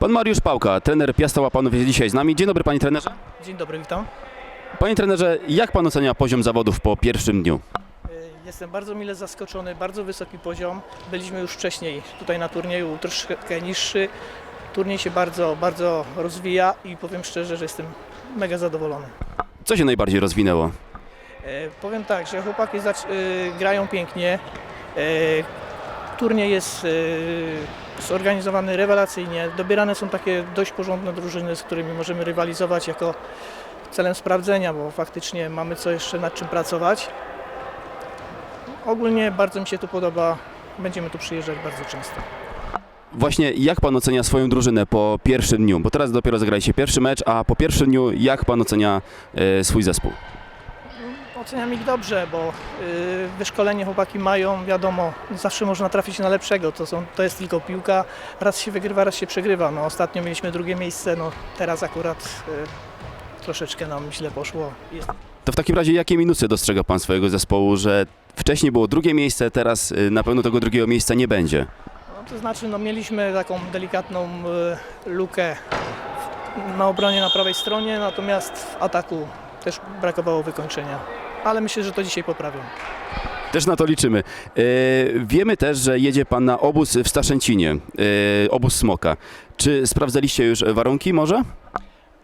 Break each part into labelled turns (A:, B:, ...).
A: Pan Mariusz Pałka, trener Piasta Łapanów jest dzisiaj z nami. Dzień dobry panie trenerze.
B: Dzień dobry, witam.
A: Panie trenerze, jak pan ocenia poziom zawodów po pierwszym dniu?
B: Y, Jestem bardzo mile zaskoczony, bardzo wysoki poziom. Byliśmy już wcześniej tutaj na turnieju troszkę niższy. Turniej się bardzo, bardzo rozwija i powiem szczerze, że jestem mega zadowolony.
A: Co się najbardziej rozwinęło?
B: E, Powiem tak, że chłopaki zac- y, grają pięknie. E, Turniej jest y, zorganizowany rewelacyjnie. Dobierane są takie dość porządne drużyny, z którymi możemy rywalizować jako celem sprawdzenia, bo faktycznie mamy co jeszcze nad czym pracować. Ogólnie bardzo mi się tu podoba. Będziemy tu przyjeżdżać bardzo często.
A: Właśnie jak pan ocenia swoją drużynę po pierwszym dniu? Bo teraz dopiero zagraliście pierwszy mecz, a po pierwszym dniu jak pan ocenia e, swój zespół?
B: Oceniam ich dobrze, bo y, wyszkolenie chłopaki mają, wiadomo, zawsze można trafić na lepszego, to, są, to jest tylko piłka, raz się wygrywa, raz się przegrywa. No, ostatnio mieliśmy drugie miejsce, no, teraz akurat y, troszeczkę nam źle poszło. Jest,
A: To w takim razie jakie minusy dostrzega pan swojego zespołu, że wcześniej było drugie miejsce, teraz e, na pewno tego drugiego miejsca nie będzie?
B: no, to znaczy, no, mieliśmy taką delikatną y, lukę na obronie na prawej stronie, natomiast w ataku też brakowało wykończenia. Ale myślę, że to dzisiaj poprawią.
A: Też na to liczymy. E, wiemy też, że jedzie pan na obóz w Staszęcinie, e, obóz Smoka. Czy sprawdzaliście już warunki może?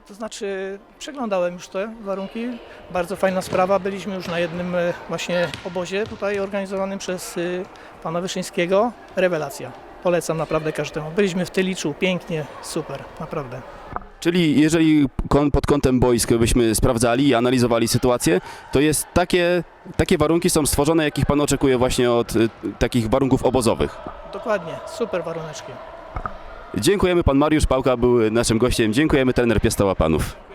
B: To znaczy, przeglądałem już te warunki. Bardzo fajna sprawa. Byliśmy już na jednym e, właśnie obozie tutaj organizowanym przez y, pana Wyszyńskiego. Rewelacja. Polecam naprawdę każdemu. Byliśmy w Tyliczu, pięknie, super, naprawdę.
A: Czyli jeżeli pod kątem boisk byśmy sprawdzali i analizowali sytuację, to jest takie, takie warunki są stworzone, jakich pan oczekuje właśnie od y, takich warunków obozowych.
B: Dokładnie, super waruneczki.
A: Dziękujemy, pan Mariusz Pałka był naszym gościem. Dziękujemy, trener Piasta Łapanów.